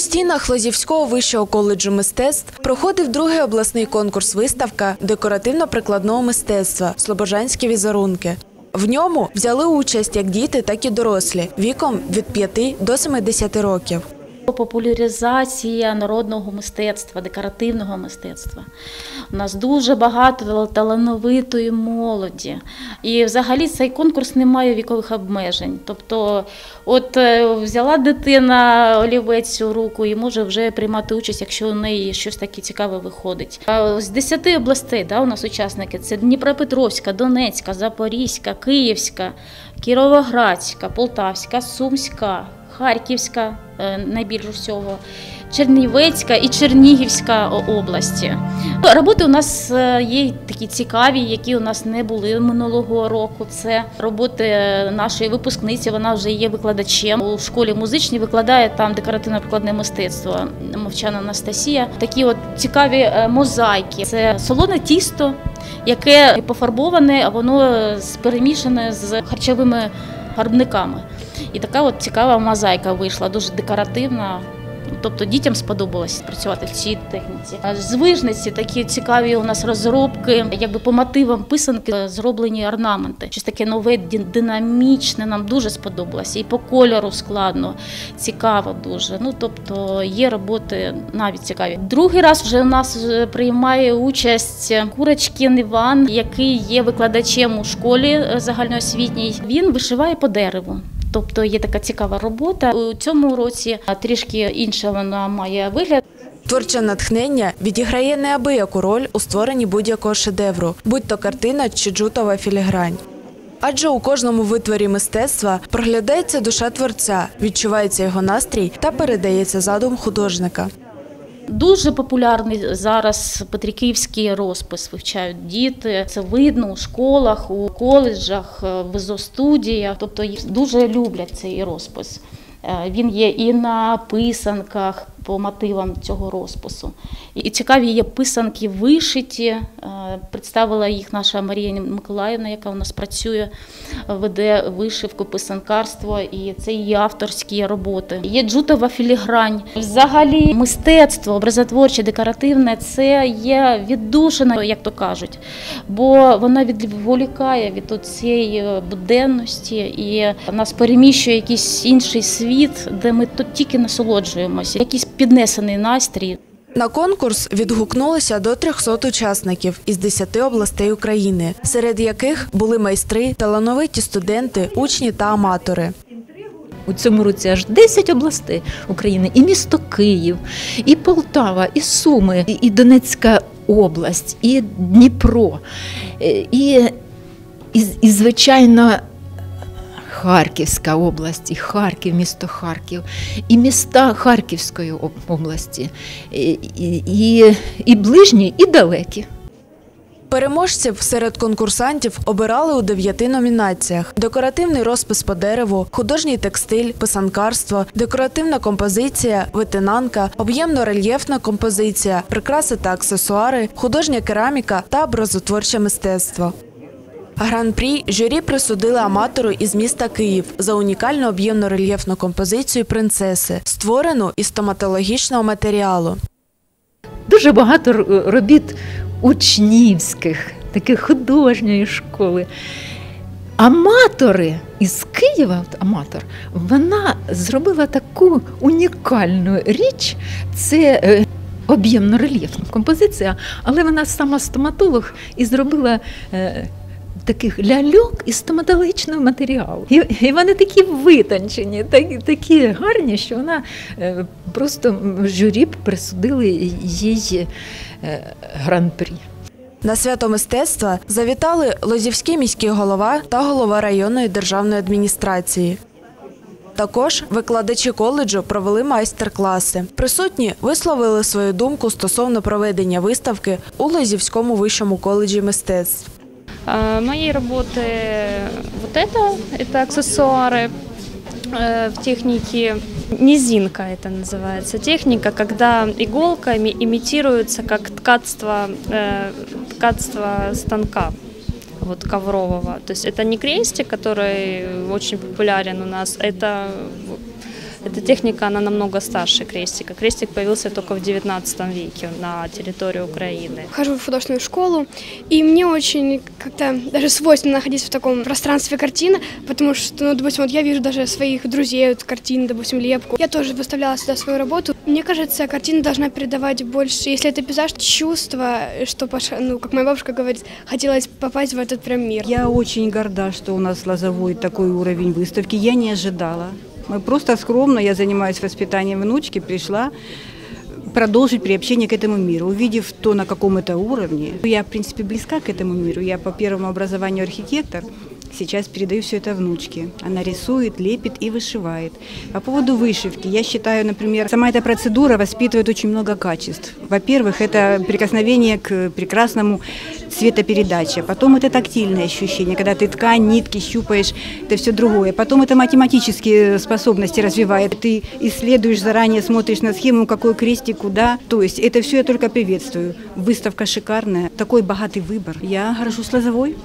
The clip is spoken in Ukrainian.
Стінах Лозівського вищого коледжу мистецтв проходив другий обласний конкурс виставка декоративно-прикладного мистецтва Слобожанські візерунки. В ньому взяли участь як діти, так і дорослі віком від 5 до 70 років. Популяризація народного мистецтва, декоративного мистецтва. У нас дуже багато талановитої молоді. І взагалі цей конкурс не має вікових обмежень. Тобто, от е, взяла дитина олівець у руку і може вже приймати участь, якщо у неї щось таке цікаве виходить. З 10 областей да, у нас учасники це Дніпропетровська, Донецька, Запорізька, Київська, Кіровоградська, Полтавська, Сумська. Харківська е, найбільш всього, Чернівецька і Чернігівська області. Роботи у нас е, є такі цікаві, які у нас не були минулого року. Це роботи е, нашої випускниці. Вона вже є викладачем у школі музичній, викладає там декоративно-прикладне мистецтво. Мовчана Анастасія. Такі от цікаві мозаїки. Це солоне тісто, яке пофарбоване, а воно перемішане з харчовими гарбниками. І така от цікава мозаїка вийшла, дуже декоративна. Тобто дітям сподобалось працювати в цій техніці. З вижниці такі цікаві у нас розробки, якби по мотивам писанки зроблені орнаменти. Щось таке нове, динамічне, нам дуже сподобалося. І по кольору складно, цікаво дуже. Ну тобто є роботи навіть цікаві. Другий раз вже у нас е, приймає участь Курочкін Іван, який є викладачем у школі е, загальноосвітній. Він вишиває по дереву. Тобто є така цікава робота. У цьому році трішки інша вона має вигляд. Творче натхнення відіграє неабияку роль у створенні будь-якого шедевру, будь то картина чи джутова філігрань. Адже у кожному витворі мистецтва проглядається душа творця, відчувається його настрій та передається задум художника. Дуже популярний зараз петриківський розпис вивчають діти. Це видно у школах, у коледжах, е, в зостудіях. Тобто дуже люблять цей розпис. Е, Він є і на писанках по мотивам цього розпису. І цікаві є писанки вишиті. Е, Представила їх наша Марія Миколаївна, яка у нас працює, веде вишивку, писанкарство, і це її авторські роботи. Є джутова філігрань. Взагалі, мистецтво, образотворче, декоративне це є віддушина, як то кажуть, бо вона відволікає від цієї буденності і нас переміщує якийсь інший світ, де ми тут тільки насолоджуємося, якийсь піднесений настрій. На конкурс відгукнулося до 300 учасників із 10 областей України, серед яких були майстри, талановиті студенти, учні та аматори. У цьому році аж 10 областей України, і місто Київ, і Полтава, і Суми, і- і Донецька область, і Дніпро, е, і, і, і звичайно. Харківська область, і Харків, місто Харків, і міста Харківської області, і, і, і, ближні, і далекі. Переможців серед конкурсантів обирали у дев'яти номінаціях: декоративний розпис по дереву, художній текстиль, писанкарство, декоративна композиція, витинанка, об'ємно-рельєфна композиція, прикраси та аксесуари, художня кераміка та образотворче мистецтво. Гран-прі журі присудили аматору із міста Київ за унікальну об'ємно-рельєфну композицію принцеси, створену із стоматологічного матеріалу. дуже багато робіт учнівських, таких художньої школи. Аматори із Києва, аматор, вона зробила таку унікальну річ. Це е, об'ємно-рельєфна композиція, але вона сама стоматолог і зробила. Таких ляльок із стоматологічного матеріалу. І, і вони такі витончені, такі, такі гарні, що вона е, просто в журі присудили їй е, гран-прі. На свято мистецтва завітали Лозівський міський голова та голова районної державної адміністрації. Також викладачі коледжу провели майстер-класи. Присутні висловили свою думку стосовно проведення виставки у Лозівському вищому коледжі мистецтв. А, Мои работы вот это, это аксессуары э, в технике низинка это называется. Техника, когда иголками имитируется как ткацтво, э, ткацтво станка вот коврового. То есть это не крестик, который очень популярен у нас, это Эта техника, она намного старше крестика. Крестик появился только в 19 веке на территории Украины. Хожу в художественную школу, и мне очень как-то даже свойственно находиться в таком пространстве картины, потому что, ну, допустим, вот я вижу даже своих друзей, вот картины, допустим, лепку. Я тоже выставляла сюда свою работу. Мне кажется, картина должна передавать больше, если это пейзаж, чувство, что, пош- ну, как моя бабушка говорит, хотелось попасть в этот прям мир. Я очень горда, что у нас Лозовой такой уровень выставки. Я не ожидала. Мы просто скромно, я занимаюсь воспитанием внучки, пришла продолжить приобщение к этому миру. Увидев то, на каком это уровне, я, в принципе, близка к этому миру. Я по первому образованию архитектор, Сейчас передаю все это внучке. Она рисует, лепит и вышивает. По поводу вышивки, я считаю, например, сама эта процедура воспитывает очень много качеств. Во-первых, это прикосновение к прекрасному цветопередаче. Потом это тактильное ощущение, когда ты ткань, нитки щупаешь, это все другое. Потом это математические способности развивает. Ты исследуешь заранее, смотришь на схему, какой крестик, куда. То есть это все я только приветствую. Выставка шикарная, такой богатый выбор. Я горжусь Лозовой.